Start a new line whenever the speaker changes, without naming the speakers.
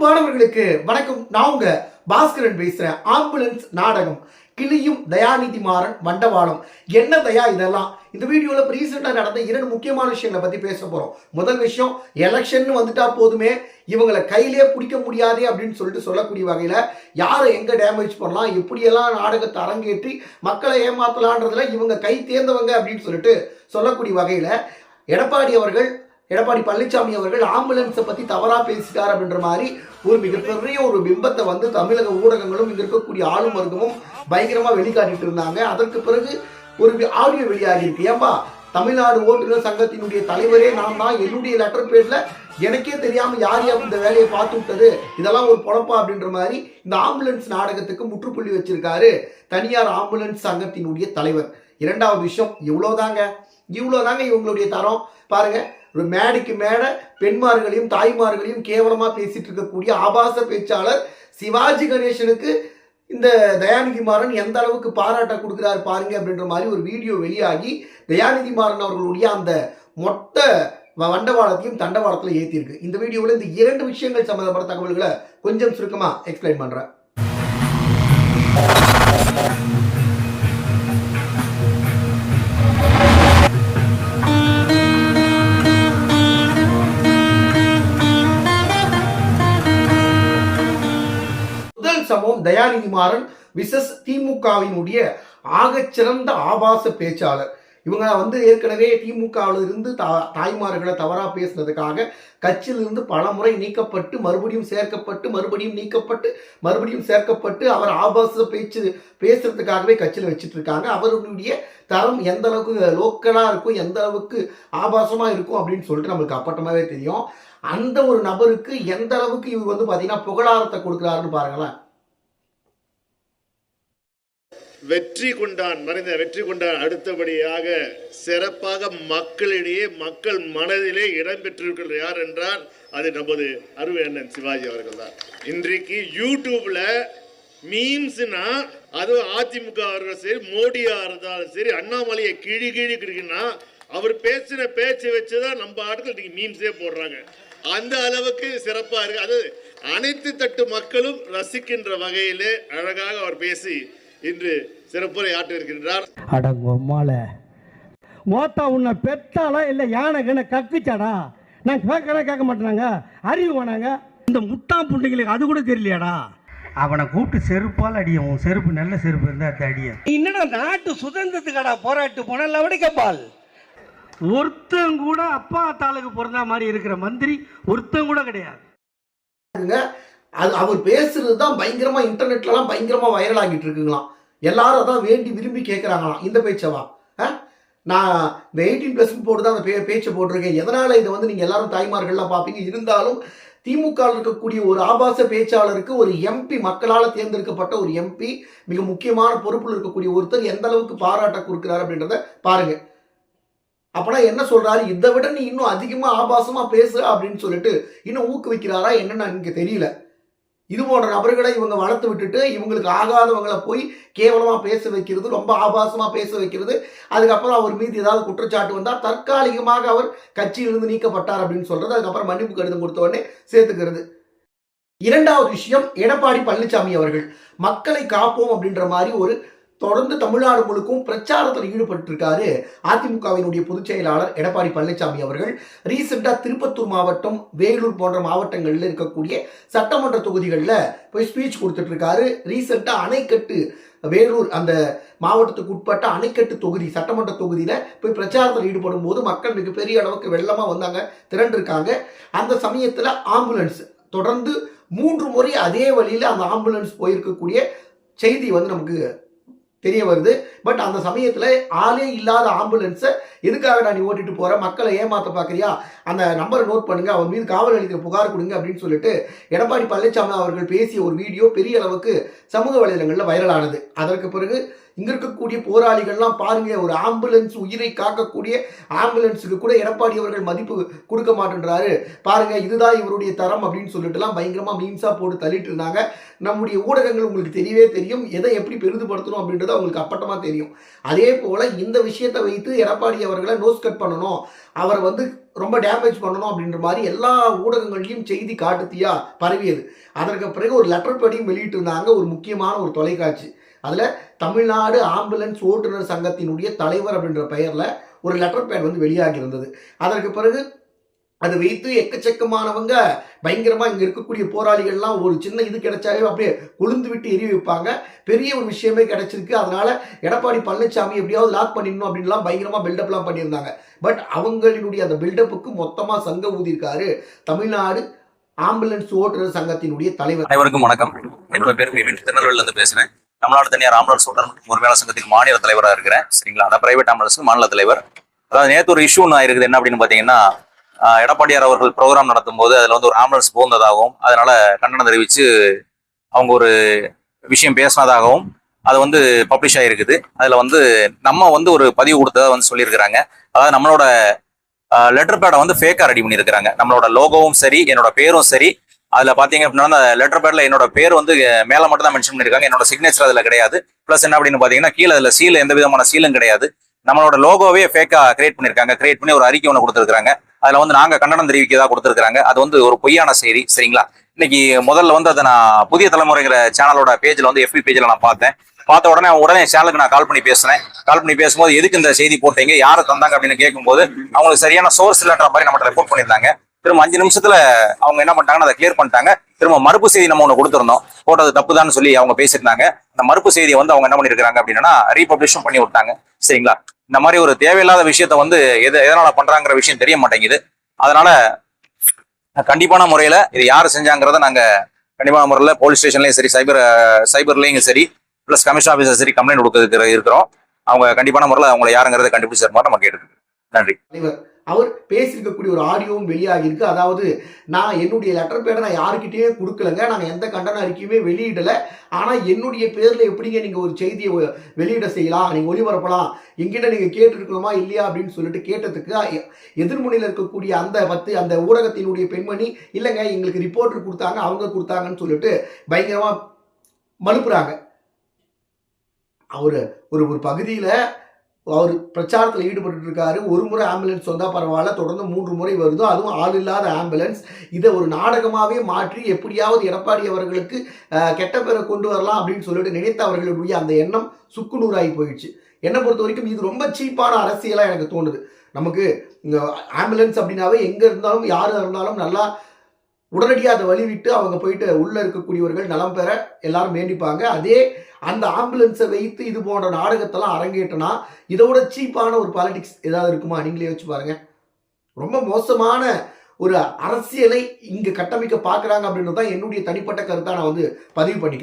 அன்பானவர்களுக்கு வணக்கம். நான் உங்க பாஸ்கரன் பேசுறேன். ஆம்புலன்ஸ் நாடகம். கிளியும் தயாநிதி மாறன் வண்டவாளம். என்ன தயா இதெல்லாம்? இந்த வீடியோல இப்போ ரீசெண்டாக நடந்த இரண்டு முக்கியமான விஷயங்களை பத்தி பேச போறோம். முதல் விஷயம் எலெக்ஷன் வந்துட்டா போதுமே. இவங்களை கையிலே பிடிக்க முடியாதே அப்படின்னு சொல்லிட்டு சொல்லக்கூடிய வகையில யாரை எங்க டேமேஜ் பண்ணலாம்? எப்படியெல்லாம் நாடகத்தை அரங்கேற்றி மக்களை ஏமாத்தலான்றதுல இவங்க கை தேர்ந்தவங்க அப்படின்னு சொல்லிட்டு சொல்லக்கூடிய வகையில எடப்பாடி அவர்கள் எடப்பாடி பழனிசாமி அவர்கள் ஆம்புலன்ஸை பற்றி தவறாக பேசிட்டார் அப்படின்ற மாதிரி ஒரு மிகப்பெரிய ஒரு பிம்பத்தை வந்து தமிழக ஊடகங்களும் இங்கே இருக்கக்கூடிய ஆளும் வர்க்கமும் பயங்கரமாக வெளிக்காட்டிட்டு இருந்தாங்க. அதற்கு பிறகு ஒரு ஆடியோ வெளியாகியிருக்கு ஏன்பா தமிழ்நாடு ஓட்டுநர் சங்கத்தினுடைய தலைவரே நான் தான். என்னுடைய லெட்டர் பேரில் எனக்கே தெரியாமல் யார் யார் இந்த வேலையை பார்த்து விட்டது? இதெல்லாம் ஒரு பொழப்பா அப்படின்ற மாதிரி இந்த ஆம்புலன்ஸ் நாடகத்துக்கு முற்றுப்புள்ளி வச்சிருக்காரு தனியார் ஆம்புலன்ஸ் சங்கத்தினுடைய தலைவர். இரண்டாவது விஷயம் இவ்வளோதாங்க இவ்வளோதாங்க இவங்களுடைய தரம். பாருங்கள் மேடைக்கு மேடை பெண்மார்களையும் தாய்மார்களையும் கேவலமாக பேசிட்டு இருக்கக்கூடிய ஆபாச பேச்சாளர் சிவாஜி கணேசனுக்கு இந்த தயாநிதி மாறன் எந்த அளவுக்கு பாராட்ட கொடுக்குறாரு பாருங்க அப்படின்ற மாதிரி ஒரு வீடியோ வெளியாகி தயாநிதி மாறன் அவர்களுடைய அந்த மொத்த வ- வண்டவாளத்தையும் தண்டவாளத்தில் ஏற்றிருக்கு இந்த வீடியோவில் இந்த இரண்டு விஷயங்கள் சம்மந்தப்பட்ட தகவல்களை கொஞ்சம் சுருக்கமாக எக்ஸ்பிளைன் பண்ணுறேன் சம்பவம் தயாநிதி மாறன் விசஸ் திமுகவினுடைய ஆகச்சிறந்த ஆபாச பேச்சாளர். இவங்க வந்து ஏற்கனவே திமுகவில் இருந்து தா தாய்மார்களை தவறா பேசுனதுக்காக கட்சியிலிருந்து பல முறை நீக்கப்பட்டு மறுபடியும் சேர்க்கப்பட்டு மறுபடியும் நீக்கப்பட்டு மறுபடியும் சேர்க்கப்பட்டு அவர் ஆபாச பேச்சு பேசுறதுக்காகவே கட்சியில் வச்சுட்டு இருக்காங்க அவர்களுடைய தரம் எந்த அளவுக்கு லோக்கலாக இருக்கும் எந்த அளவுக்கு ஆபாசமாக இருக்கும் அப்படின்னு சொல்லிட்டு நம்மளுக்கு அப்பட்டமாவே தெரியும். அந்த ஒரு நபருக்கு எந்த அளவுக்கு இவர் வந்து பார்த்தீங்கன்னா புகழாரத்தை கொடுக்குறாருன்னு பாருங்களேன்.
வெற்றி கொண்டான் மறைந்த வெற்றி கொண்டான். அடுத்தபடியாக சிறப்பாக மக்களிடையே மக்கள் மனதிலே இடம்பெற்றிருக்கிறது யார் என்றால் அது நமது அருமை அண்ணன் சிவாஜி அவர்கள் தான். இன்றைக்கு யூடியூப்ல மீம்ஸ்னா அதுவும் அதிமுக அவர்கள் சரி மோடியா இருந்தாலும் சரி அண்ணாமலையை கிழி கிழி கிழிக்குன்னா அவர் பேசின பேச்சை வச்சுதான் நம்ம ஆட்கள் இன்னைக்கு மீம்ஸே போடுறாங்க. அந்த அளவுக்கு சிறப்பா இருக்கு. அது அனைத்து தட்டு மக்களும் ரசிக்கின்ற வகையிலே அழகாக அவர் பேசி இன்று சிறப்புரை ஆற்றிருக்கின்றார்
அடங்கொம்மால மோத்தா உன்னை பெத்தாளா இல்லை யானை கண்ண கக்குச்சாடா? நான் கேட்கறேன் கேட்க மாட்டேனாங்க. அறிவு வேணாங்க. இந்த முட்டா புண்டைங்களுக்கு அது கூட தெரியலையாடா? அவனை கூப்பிட்டு செருப்பால் அடியும் உன் செருப்பு நல்ல செருப்பு இருந்தா அது அடியும் என்னடா நாட்டு சுதந்திரத்துக்கடா போராட்டு போன லவடிக்கப்பால் ஒருத்தன் கூட அப்பா தாளுக்கு பிறந்த மாதிரி இருக்கிற மந்திரி ஒருத்தன் கூட கிடையாது.
அது அவர் பேசுறது தான் பயங்கரமா இன்டர்நெட்லலாம் பயங்கரமா வைரல் ஆகிட்டு இருக்குங்களாம் எல்லாரும் அதான் வேண்டி விரும்பி கேட்குறாங்களாம் இந்த பேச்சவா? ஆ? நான் இந்த எயிட்டீன் ப்ளஸ் போட்டு தான் அந்த பே பேச்சை போட்டிருக்கேன். எதனால இதை வந்து நீங்கள் எல்லாரும் தாய்மார்கள்லாம் பார்ப்பீங்க இருந்தாலும் திமுக இருக்கக்கூடிய ஒரு ஆபாச பேச்சாளருக்கு ஒரு எம்பி மக்களால் தேர்ந்தெடுக்கப்பட்ட ஒரு எம்பி மிக முக்கியமான பொறுப்பில் இருக்கக்கூடிய ஒருத்தர் எந்த அளவுக்கு பாராட்ட கொடுக்குறாரு அப்படின்றத பாருங்க. அப்பனா என்ன சொல்றாரு? இதை விட நீ இன்னும் அதிகமா ஆபாசமா பேசு அப்படின்னு சொல்லிட்டு இன்னும் ஊக்குவிக்கிறாரா என்னன்னு எனக்கு தெரியல. இது போன்ற நபர்களை இவங்க வளர்த்து விட்டுட்டு இவங்களுக்கு ஆகாதவங்களை போய் கேவலமாக பேச வைக்கிறது ரொம்ப ஆபாசமாக பேச வைக்கிறது. அதுக்கப்புறம் அவர் மீது ஏதாவது குற்றச்சாட்டு வந்தால் தற்காலிகமாக அவர் கட்சியிலிருந்து நீக்கப்பட்டார் அப்படின்னு சொல்றது. அதுக்கப்புறம் மன்னிப்பு கடிதம் கொடுத்த உடனே சேர்த்துக்கிறது. இரண்டாவது விஷயம் எடப்பாடி பழனிசாமி அவர்கள். மக்களை காப்போம் அப்படின்ற மாதிரி ஒரு தொடர்ந்து தமிழ்நாடு முழுக்கும் பிரச்சாரத்தில் ஈடுபட்டிருக்காரு அதிமுகவினுடைய பொதுச் செயலாளர் எடப்பாடி பழனிசாமி அவர்கள். ரீசெண்டாக திருப்பத்தூர் மாவட்டம் வேலூர் போன்ற மாவட்டங்களில் இருக்கக்கூடிய சட்டமன்ற தொகுதிகளில் போய் ஸ்பீச் கொடுத்துட்டு இருக்காரு ரீசெண்டாக அணைக்கட்டு வேலூர் அந்த மாவட்டத்துக்கு உட்பட்ட அணைக்கட்டு தொகுதி சட்டமன்ற தொகுதியில் போய் பிரச்சாரத்தில் ஈடுபடும் போது மக்கள் மிகப்பெரிய அளவுக்கு வெள்ளமாக வந்தாங்க திரண்டிருக்காங்க. அந்த சமயத்தில் ஆம்புலன்ஸ் தொடர்ந்து மூன்று முறை அதே வழியில் அந்த ஆம்புலன்ஸ் போயிருக்கக்கூடிய செய்தி வந்து நமக்கு தெரிய வருது. பட் அந்த சமயத்தில் ஆளே இல்லாத ஆம்புலன்ஸை எதுக்காக நீ ஓட்டிட்டு போகிற மக்களை ஏமாத்த பார்க்குறியா அந்த நம்பரை நோட் பண்ணுங்கள் அவர் மீது காவல் நிலையத்தில் புகார் கொடுங்க அப்படின்னு சொல்லிட்டு எடப்பாடி பழனிசாமி அவர்கள் பேசிய ஒரு வீடியோ பெரிய அளவுக்கு சமூக வலைதளங்களில் வைரலானது அதற்கு பிறகு இங்கே இருக்கக்கூடிய போராளிகள்லாம் பாருங்க ஒரு ஆம்புலன்ஸ் உயிரை காக்கக்கூடிய ஆம்புலன்ஸுக்கு கூட எடப்பாடி அவர்கள் மதிப்பு கொடுக்க மாட்டேன்றாரு. பாருங்க இதுதான் இவருடைய தரம் அப்படின்னு சொல்லிட்டுலாம் பயங்கரமாக மீம்ஸாக போட்டு தள்ளிட்டு இருந்தாங்க. நம்முடைய ஊடகங்கள் உங்களுக்கு தெரியவே தெரியும். எதை எப்படி பெரிதுபடுத்தணும் அப்படின்றது அவங்களுக்கு அப்பட்டமாக தெரியும். அதே போல் இந்த விஷயத்தை வைத்து எடப்பாடி அவர்களை நோஸ் கட் பண்ணணும். அவரை வந்து ரொம்ப டேமேஜ் பண்ணணும் அப்படின்ற மாதிரி எல்லா ஊடகங்கள்லையும் செய்தி காட்டுத்தியா பரவியது. அதற்கு பிறகு ஒரு லெட்டர் படியும் வெளியிட்டிருந்தாங்க ஒரு முக்கியமான ஒரு தொலைக்காட்சி. அதில் தமிழ்நாடு ஆம்புலன்ஸ் ஓட்டுநர் சங்கத்தினுடைய தலைவர் அப்படின்ற பெயரில் ஒரு லெட்டர் பேட் வந்து வெளியாகி இருந்தது. அதற்கு பிறகு அதை வைத்து எக்கச்சக்கமானவங்க பயங்கரமா இங்க இருக்கக்கூடிய போராளிகள்லாம் ஒரு சின்ன இது கிடைச்சாவே அப்படியே கொழுந்து விட்டு எரிய வைப்பாங்க. பெரிய ஒரு விஷயமே கிடைச்சிருக்கு. அதனால எடப்பாடி பழனிசாமி எப்படியாவது லாக் பண்ணிடணும் அப்படின்லாம் பயங்கரமா பில்டப்லாம் பண்ணியிருந்தாங்க. பட் அவங்களினுடைய அந்த பில்டப்புக்கு மொத்தமா சங்க ஊதியிருக்காரு தமிழ்நாடு ஆம்புலன்ஸ் ஓட்டுநர் சங்கத்தினுடைய தலைவர்.
அனைவருக்கும் வணக்கம். என்னோட பேர் திருநெல்வேலியில இருந்து பேசுறேன். தமிழ்நாடு தனியார் ஆம்புலன்ஸ் ஓட்டுநர் மற்றும் உரிமையாளர் சங்கத்துக்கு மாநில தலைவராக இருக்கிறேன். சரிங்களா? அதான் பிரைவேட் ஆம்புலன்ஸ் மாநில தலைவர். அதாவது நேற்று ஒரு இஷ்யூ ஒன்று ஆயிருக்குது. என்ன அப்படின்னு பார்த்தீங்கன்னா எடப்பாடியார் அவர்கள் ப்ரோக்ராம் நடத்தும் போது அதில் வந்து ஒரு ஆம்புலன்ஸ் போந்ததாகவும் அதனால கண்டனம் தெரிவித்து அவங்க ஒரு விஷயம் பேசினதாகவும் அது வந்து பப்ளிஷ் ஆகிருக்குது அதில் வந்து நம்ம வந்து ஒரு பதிவு கொடுத்ததை வந்து சொல்லியிருக்கிறாங்க. அதாவது நம்மளோட லெட்டர் பேடை வந்து ஃபேக்காக ரெடி பண்ணியிருக்கிறாங்க. நம்மளோட லோகோவும் சரி என்னோட பேரும் சரி. அதில் பார்த்தீங்க அப்படின்னா அந்த லெட்டர் பேடில் என்னோட பேர் வந்து மேலே மட்டும் தான் மென்ஷன் பண்ணியிருக்காங்க. என்னோட சிக்னேச்சர் அதில் கிடையாது. ப்ளஸ் என்ன அப்படின்னு பார்த்தீங்கன்னா கீழே அதில் சீல் எந்த விதமான சீலும் கிடையாது. நம்மளோட லோகோவே ஃபேக்காக கிரியேட் பண்ணியிருக்காங்க கிரியேட் பண்ணி ஒரு அறிக்கை ஒன்று கொடுத்துருக்காங்க அதில் வந்து நாங்கள் கண்டனம் தெரிவிக்கதா கொடுத்துருக்காங்க அது வந்து ஒரு பொய்யான செய்தி சரிங்களா? இன்னைக்கு முதல்ல வந்து அதை நான் புதிய தலைமுறைங்கிற சேனலோட பேஜில் வந்து எஃபி பேஜில் நான் பார்த்தேன். பார்த்த உடனே உடனே சேனலுக்கு நான் கால் பண்ணி பேசினேன் கால் பண்ணி பேசும்போது எதுக்கு இந்த செய்தி போட்டீங்க? யாரை தந்தாங்க? அப்படின்னு கேட்கும்போது அவங்களுக்கு சரியான சோர்ஸ் இல்லைன்ற மாதிரி நம்மகிட்ட ரிப்போர்ட் பண்ணியிருந்தாங்க. திரும்ப அஞ்சு நிமிஷத்துல அவங்க என்ன பண்ணிட்டாங்கன்னா அதை கிளியர் பண்ணிட்டாங்க. திரும்ப மறுப்பு செய்தி நம்ம ஒன்று கொடுத்துருந்தோம். போட்டது தப்புதான்னு சொல்லி அவங்க பேசியிருந்தாங்க. அந்த மறுப்பு செய்தியை வந்து அவங்க என்ன பண்ணிருக்காங்க அப்படின்னா ரீபப்ளிஷும் பண்ணி விட்டாங்க. சரிங்களா? இந்த மாதிரி ஒரு தேவையில்லாத விஷயத்த வந்து எது எதனால பண்றாங்கிற விஷயம் தெரிய மாட்டேங்குது. அதனால கண்டிப்பான முறையில இது யார் செஞ்சாங்கிறத நாங்க கண்டிப்பான முறையில் போலீஸ் ஸ்டேஷன்லயும் சரி சைபர் சைபர்லயும் சரி பிளஸ் கமிஷன் ஆஃபீஸர் சரி கம்ப்ளைண்ட் கொடுக்க இருக்கிறோம். அவங்க கண்டிப்பான முறையில் அவங்களை யாருங்கிறத கண்டுபிடிச்ச மாதிரி நம்ம கேட்டு நன்றி.
அவர் பேசியிருக்கக்கூடிய ஒரு ஆடியோவும் வெளியாகியிருக்கு. அதாவது நான் என்னுடைய லெட்டர் பேரை நான் யாருக்கிட்டேயே கொடுக்கலங்க. நாங்கள் எந்த கண்டன அறிக்கையுமே வெளியிடலை. ஆனால் என்னுடைய பேரில் எப்படிங்க நீங்கள் ஒரு செய்தியை வெளியிட செய்யலாம்? நீங்கள் ஒளிபரப்பலாம்? எங்கிட்ட நீங்கள் கேட்டிருக்கணுமா? இல்லையா? அப்படின்னு சொல்லிட்டு கேட்டதுக்கு எதிர்முனையில் இருக்கக்கூடிய அந்த பத்து அந்த ஊடகத்தினுடைய பெண்மணி இல்லைங்க எங்களுக்கு ரிப்போர்ட்டர் கொடுத்தாங்க அவங்க கொடுத்தாங்கன்னு சொல்லிட்டு பயங்கரமாக மலுப்புறாங்க. அவர் ஒரு ஒரு பகுதியில் அவர் பிரச்சாரத்தில் ஈடுபட்டு இருக்காரு. ஒரு முறை ஆம்புலன்ஸ் வந்தால் பரவாயில்ல தொடர்ந்து மூன்று முறை வருதோ. அதுவும் ஆள் இல்லாத ஆம்புலன்ஸ். இதை ஒரு நாடகமாகவே மாற்றி எப்படியாவது எடப்பாடி அவர்களுக்கு கெட்ட பேரை கொண்டு வரலாம் அப்படின்னு சொல்லிட்டு நினைத்த அவர்களுடைய அந்த எண்ணம் சுக்குநூறாகி போயிடுச்சு. என்னை பொறுத்த வரைக்கும் இது ரொம்ப சீப்பான அரசியலாக எனக்கு தோணுது. நமக்கு இந்த ஆம்புலன்ஸ் அப்படின்னாவே எங்கே இருந்தாலும் யார் இருந்தாலும் நல்லா உடனடியாக அதை வழிவிட்டு அவங்க போயிட்டு உள்ளே இருக்கக்கூடியவர்கள் நலம் பெற எல்லாரும் வேண்டிப்பாங்க. அதே அந்த ஆம்புலன்ஸை வைத்து இது போன்ற நாடகத்தெல்லாம் அரங்கேற்றினா இதோட சீப்பான ஒரு பாலிடிக்ஸ் ஏதாவது இருக்குமா? நீங்களே வச்சு பாருங்க. ரொம்ப மோசமான ஒரு அரசியலை இங்கே கட்டமைக்க பார்க்குறாங்க அப்படின்றது தான் என்னுடைய தனிப்பட்ட கருத்தாக நான் வந்து பதிவு பண்ணிக்கிறேன்.